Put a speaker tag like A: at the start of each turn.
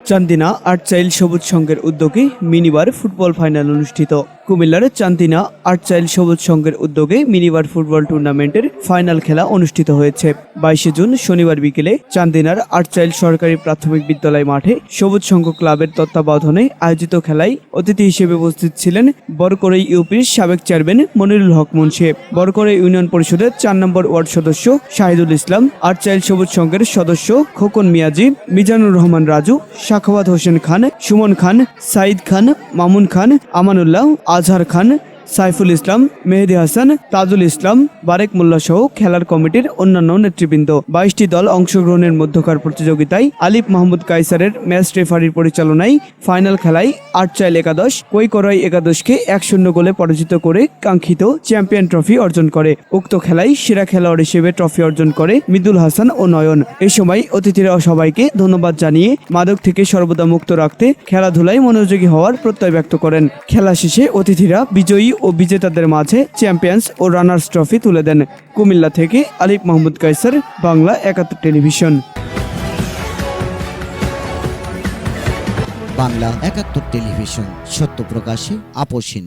A: চান্দিনা আর্টচাইল সবুজ সংঘের উদ্যোগে মিনিবার ফুটবল ফাইনাল অনুষ্ঠিত। কুমিল্লার চান্দিনা আর্টচাইল সবুজ সংঘের উদ্যোগে মিনিবার ফুটবল টুর্নামেন্টের ফাইনাল খেলা অনুষ্ঠিত হয়েছে। বাইশে জুন শনিবার বিকেলে চান্দিনার আর্টচাইল সরকারি প্রাথমিক বিদ্যালয় মাঠে সবুজ সংঘ ক্লাবের তত্ত্বাবধানে আয়োজিত খেলায় অতিথি হিসেবে উপস্থিত ছিলেন বরকরে ইউপির সাবেক চেয়ারম্যান মনিরুল হক মুন্সি। বরকরে ইউনিয়ন পরিষদের চার নম্বর ওয়ার্ড সদস্য শাহিদুল ইসলাম আর্টচাইল সবুজ সংঘের সদস্য খোকন মিয়াজি, মিজানুর রহমান রাজু, শাখাওয়াত হোসেন খান, সুমন খান সাইদ খান, মামুন খান, আমানুল্লাহ আজহার খান সাইফুল ইসলাম, মেহেদি হাসান, তাজুল ইসলাম, বারেক মোল্লা সহ খেলার কমিটির অন্যান্য নেতৃবৃন্দ। বাইশটি দল অংশগ্রহণের মধ্যকার প্রতিযোগিতায় আলিফ মাহমুদ কাইসারের ম্যাচ রেফারির পরিচালনায় ফাইনাল খেলায় আটচাইল একাদশ কৈকরয় একাদশকে এক শূন্য গোলে পরাজিত করে কাঙ্ক্ষিত চ্যাম্পিয়ন ট্রফি অর্জন করে। উক্ত খেলায় সেরা খেলোয়াড় হিসেবে ট্রফি অর্জন করে মিদুল হাসান ও নয়ন। এই সময় অতিথিরা সবাইকে ধন্যবাদ জানিয়ে মাদক থেকে সর্বদা মুক্ত রাখতে খেলাধুলায় মনোযোগী হওয়ার প্রত্যয় ব্যক্ত করেন। খেলা শেষে অতিথিরা বিজয়ী ও বিজেতাদের মাঝে চ্যাম্পিয়ন্স ও রানার্স ট্রফি তুলে দেন কুমিল্লা থেকে আলিফ মাহমুদ কাইসার বাংলা একাত্তর টেলিভিশন।
B: বাংলা একাত্তর টেলিভিশন, সত্য প্রকাশে আপোষহীন